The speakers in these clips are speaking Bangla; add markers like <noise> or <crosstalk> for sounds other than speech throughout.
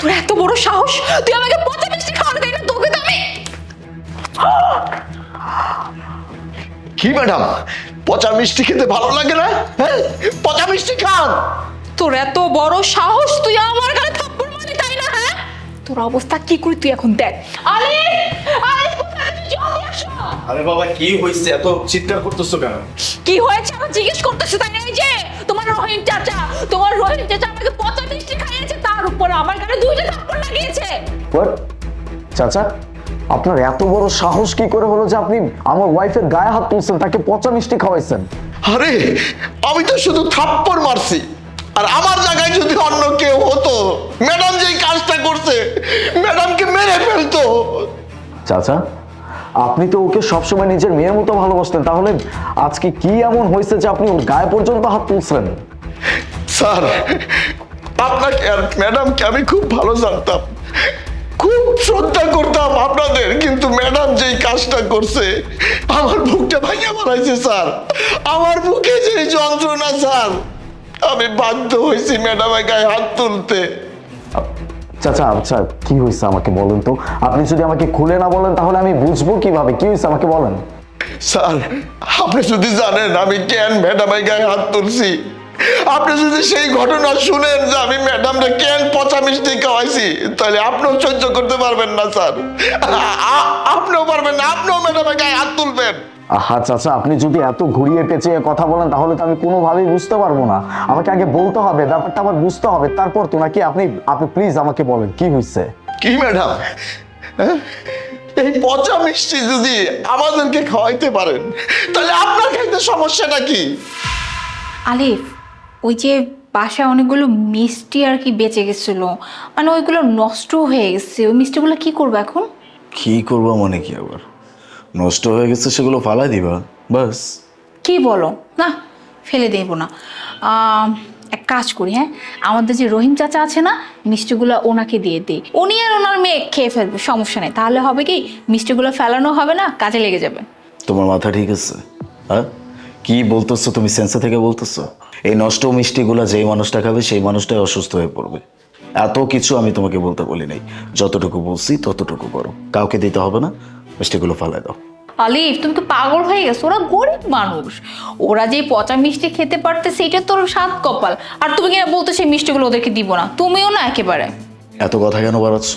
তোর এত বড় সাহস? তুই আমাকে পচা মিষ্টি খাওয়াতে দেয় না তোকে তো আমি কি ম্যাডাম? পচা মিষ্টি খেতে ভালো লাগে না? হ্যাঁ? পচা মিষ্টি খান! তোর এত বড় সাহস তুই আমার গায়ে থাপ্পড় মারলি তাই না হ্যাঁ? তোর অবস্থা কি করি তুই এখন দেখ? আরে আরে কোথায়? তুই জলদি আসো! আরে বাবা কি হয়েছে? এত চিৎকার করতেছো কেন? কি হয়েছে? আমার জিজ্ঞেস করতেছে তাই না? এই যে তোমার রহিম চাচা লাগিয়েছে চাচা আপনার এত বড় সাহস কি করে হলো যে আপনি আমার ওয়াইফের গায়ে হাত তুলছেন তাকে পচা মিষ্টি খাওয়াইছেন? আরে আমি তো শুধু থাপ্পড় মারছি। আর আমার জায়গায় যদি অন্য কেউ হতো ম্যাডাম যেই কাজটা করছে ম্যাডামকে মেরে ফেলতো। চাচা আপনি তো ওকে সবসময় নিজের মেয়ের মতো ভালোবাসতেন তাহলে আজকে কি এমন হয়েছে যে আপনি ওর গায়ে পর্যন্ত হাত তুলছেন? স্যার আপনাকে আর ম্যাডামকে আমি খুব ভালো জানতাম। খুব শ্রদ্ধা করতাম আপনাদের কিন্তু ম্যাডাম যেই কাজটা করছে আমার বুকটা ভাঙিয়ে মারাইছে স্যার। আমার বুকে যে যন্ত্রণা স্যার। আমি বাধ্য হয়েছি ম্যাডামের গায়ে হাত তুলতে। চাচা আচ্ছা কি হয়েছে আমাকে বলেন তো? আপনি যদি আমাকে খুলে না বলেন তাহলে আমি বুঝব কীভাবে? কি হয়েছে আমাকে বলেন। স্যার আপনি যদি জানেন আমি কেন ম্যাডামের গায়ে হাত তুলছি? আপনি যদি সেই ঘটনা শুনেন যে আমি ম্যাডামরা কেন পচা মিষ্টি খাওয়াইছি তাহলে আপনিও সহ্য করতে পারবেন না স্যার। আপনিও পারবেন না আপনিও ম্যাডামের গায়ে হাত তুলবেন। আহা চাচা আপনি যদি এত ঘুরিয়ে পেঁচিয়ে কথা বলেন তাহলে তো আমি কোনোভাবেই বুঝতে পারব না। আমাকে আগে বলতে হবে ব্যাপারটা আমার বুঝতে হবে তারপর তো নাকি আপনি আপনি প্লিজ আমাকে বলেন কি হয়েছে কি ম্যাডাম? হ্যাঁ? এই পচা মিষ্টি যদি আমাদেরকে খাওয়াইতে পারেন তাহলে আপনার খাইতে সমস্যাটা কি? আলিফ ওই যে বাসায় অনেকগুলো মিষ্টি আর কি বেঁচে গেছিল। মানে ওইগুলো নষ্ট হয়ে গেছে। ওই মিষ্টিগুলো কি করব এখন? কি করব মানে কি আবার? নষ্ট হয়ে গেছে সেগুলো ফালাই দিবা বাস কি বলো? না ফেলে দেবো না। এক কাজ করি হ্যাঁ? আমাদের যে রহিম চাচা আছে না মিষ্টিগুলো ওনাকে দিয়ে দিই। উনি আর ওনার মেয়ে খেয়ে ফেলবে সমস্যা নেই। তাহলে হবে কি মিষ্টিগুলো ফেলানো হবে না কাজে লেগে যাবে। তোমার মাথা ঠিক আছে? হ্যাঁ? কি বলতেছো তুমি সেন্সে থেকে বলতেছো? এই নষ্ট মিষ্টিগুলো যেই মানুষটা খাবে সেই মানুষটাই অসুস্থ হয়ে পড়বে। এত কিছু আমি তোমাকে বলতে বলি নাই। যতটুকু বলছি ততটুকু করো। কাউকে দিতে হবে না। মিষ্টিগুলো ফালাই দাও। আলিফ তুমি তো পাগল হয়ে গেছো। ওরা গরিব মানুষ। ওরা যে পচা মিষ্টি খেতে পারতে সেটা তোর সাত কপাল। আর তুমি কিনা বলতে সেই মিষ্টিগুলো ওদেরকে দিব না। তুমিও না একেবারে। এত কথা কেন বাড়াচ্ছ?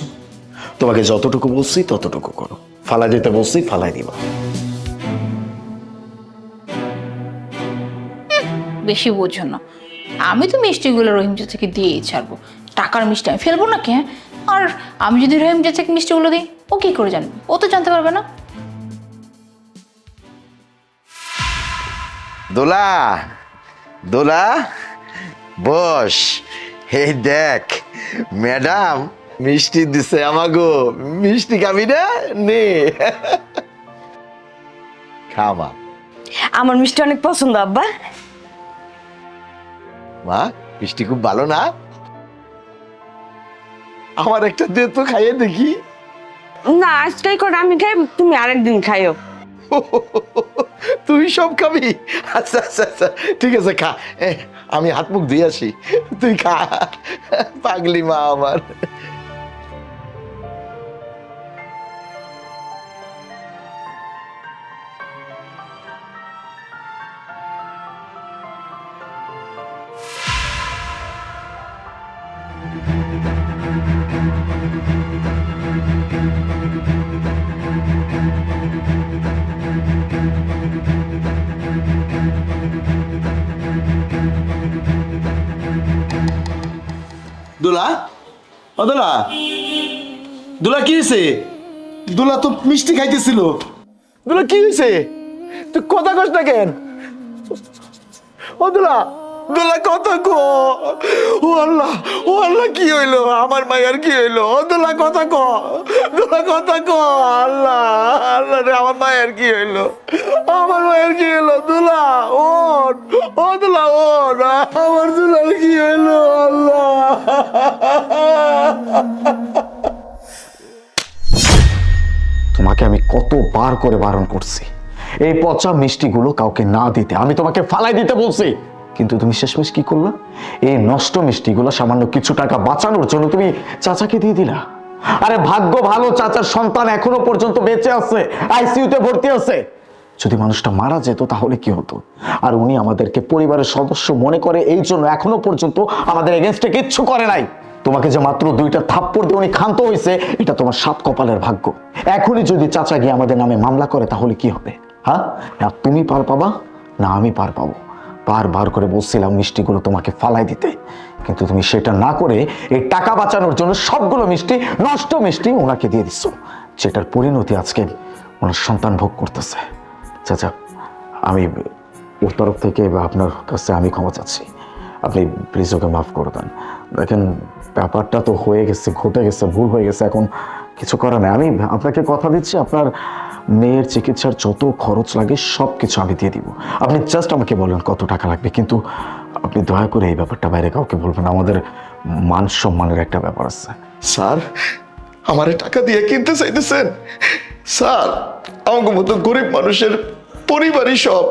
তোমাকে যতটুকু বলছি ততটুকু করো। ফালাই দিতে বলছি ফালাই দিবা। বেশি বোঝো না। আমি তো মিষ্টিগুলো রহিম চাচাকে দিয়েই ছাড়বো। টাকার মিষ্টি আমি ফেলব না কে আর আমি যদি রহিম চাচাকে মিষ্টিগুলো দিই ও কি করে জানবে? ও তো জানতে পারবে না। দোলা দোলা বস হে দেখ ম্যাডাম মিষ্টি দিছে আমাগো মিষ্টি খাবি না? নে। খামা আমার মিষ্টি অনেক পছন্দ আব্বা। মা মিষ্টি খুব ভালো না? আমার একটা দে তো খাইয়ে দেখি। না আজকাই করে আমি খাই তুমি আরেকদিন খাইও। <laughs> তুই সব খাবি? আচ্ছা আচ্ছা আচ্ছা ঠিক আছে খা। আমি হাত মুখ ধুয়ে আসি। তুই খা। পাগলি মা আমার। দোলা? ও দোলা? দোলা কি হয়েছে দুলা তো মিষ্টি খাইতেছিল। দুলা কি হয়েছে তুই কথা কস না কেন? ও দুলা দুলা কো। ও আল্লাহ ও আল্লাহ, কি হইল? আমার মায়ের কি হইল? দুলা ক। দুলা ক। আল্লাহ আল্লাহ রে, আমার মায়ের কি হইল? আমার মায়ের কি হইল? দুলা ও দুলা আমার দুলার কি হইল? আল্লাহ। তোমাকে আমি কতবার করে বারণ করছি। এই পচা মিষ্টিগুলো কাউকে না দিতে, আমি তোমাকে ফালাই দিতে বলছি। কিন্তু তুমি শেষমেশ কি করলা? এই নষ্ট মিষ্টিগুলো সামান্য কিছু টাকা বাঁচানোর জন্য তুমি চাচাকে দিয়ে দিলা। আরে ভাগ্য ভালো, চাচার সন্তান এখনও পর্যন্ত বেঁচে আছে, আইসিইউতে ভর্তি আছে। যদি মানুষটা মারা যেত তাহলে কি হতো? আর উনি আমাদেরকে পরিবারের সদস্য মনে করে এই জন্য এখনও পর্যন্ত আমাদের এগেনস্টে কিচ্ছু করে নাই। তোমাকে যে মাত্র দুইটা থাপ্পড় দিয়ে উনি ক্ষান্ত হয়েছে এটা তোমার সাত কপালের ভাগ্য। এখনই যদি চাচা গিয়ে আমাদের নামে মামলা করে তাহলে কি হবে? হ্যাঁ? না তুমি পার পাবা, না আমি পার পাবো। বারবার করে বলছিলাম মিষ্টিগুলো তোমাকে ফালাই দিতে। কিন্তু তুমি সেটা না করে এই টাকা বাঁচানোর জন্য সবগুলো মিষ্টি, নষ্ট মিষ্টি ওনাকে দিয়ে দিচ্ছ যেটার পরিণতি আজকে ওনার সন্তান ভোগ করতেছে। চাচা আমি ওর তরফ থেকে বা আপনার কাছে আমি ক্ষমা চাচ্ছি। আপনি প্লিজ ওকে মাফ করে দেন। দেখেন, ব্যাপারটা তো হয়ে গেছে, ঘটে গেছে, ভুল হয়ে গেছে, এখন কিছু করার নেই। আমি আপনাকে কথা দিচ্ছি, আপনার মেয়ের চিকিৎসার যত খরচ লাগে সব কিছু আমি দিয়ে দিব। আপনি জাস্ট আমাকে বলেন কত টাকা লাগবে, কিন্তু আপনি দয়া করে এই ব্যাপারটা বাইরে কাউকে বলবেন আমাদের মান সম্মানের একটা ব্যাপার আছে। স্যার, আমারে টাকা দিয়ে কিনতে চাইতেছেন? স্যার আমাকে মতো গরিব মানুষের পরিবারই সব।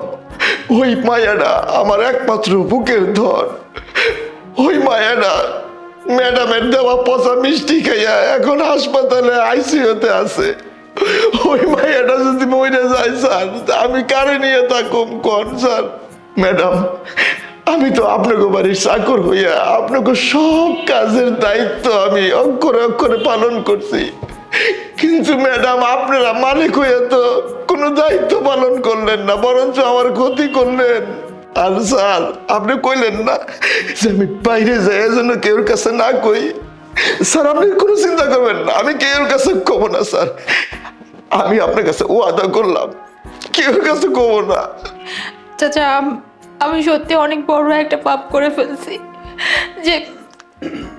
ওই মায়াটা আমার একমাত্র বুকের ধর ওই মায়াটা ম্যাডামের দেওয়া পচা মিষ্টি খাইয়া এখন হাসপাতালে আইসিইউতে আছে। ওই মায়াটা যদি মরে যায়, স্যার, আমি কারে নিয়ে থাকুম? কোন, স্যার? ম্যাডাম, আমি তো আপনাকে বাড়ির চাকর হইয়া আপনাকে সব কাজের দায়িত্ব আমি অক্ষরে অক্ষরে পালন করছি। কিন্তু ম্যাডাম, আপনারা মালিক হইয়া তো কোনো দায়িত্ব পালন করলেন না, বরঞ্চ আমার ক্ষতি করলেন। আর স্যার, আপনি কইলেন না যে আমি বাইরে যাই যেন কেউর কাছে না কই। স্যার, আপনি কোনো চিন্তা করবেন না, আমি কেউর কাছে কব না, স্যার। আমি আপনার কাছে ওয়াদা করলাম। কেউ কাছে কব না। চাচা আমি সত্যি অনেক বড় একটা পাপ করে ফেলছি যে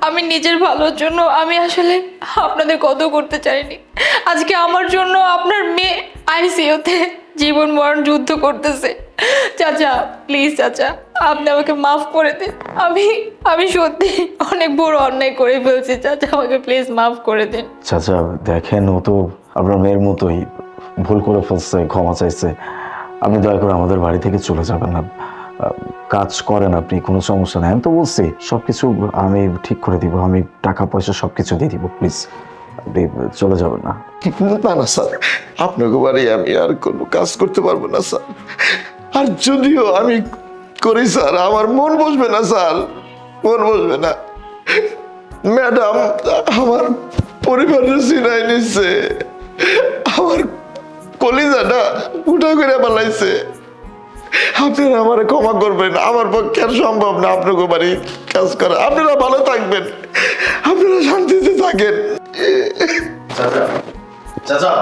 আমি নিজের ভালোর জন্য আমি আসলে আপনাদের কত করতে চাইনি। আজকে আমার জন্য আপনার মেয়ে আইসিইউতে জীবন মরণ যুদ্ধ করতেছে। চাচা প্লিজ চাচা আপনি আমাকে মাফ করে দিন। আমি আমি সত্যি অনেক বড় অন্যায় করে ফেলছি। চাচা আমাকে প্লিজ মাফ করে দিন। চাচা দেখেন ও তো আপনার মেয়ের মতোই ভুল করে ফেলছে, ক্ষমা চাইছে। আপনি দয়া করে আমাদের বাড়ি থেকে চলে যাবেন না। কাজ করেন আপনি, কোনো সমস্যা নেই। আমি তো বলছি সব কিছু আমি ঠিক করে দিব। আমি টাকা, পয়সা সব কিছু দিয়ে দিব, প্লিজ। আপনি চলে যাবেন না। না না, স্যার। আপনাকে বাড়ি আমি আর কোনো কাজ করতে পারব না, স্যার। আর যদিও আমি করি, স্যার, আমার মন বসবে না, স্যার। মন বসবে না। ম্যাডাম, আমার পরিবারের সিনাই নিচ্ছে আমার কলিজাটা উঠা করে পালাইছে। আপনারা আমার ক্ষমা করবেন, আমার পক্ষে আর সম্ভব না আপনাকে বাড়ি কাজ করা। আপনারা ভালো থাকবেন, আপনারা শান্তিতে থাকেন। চাচা চাচা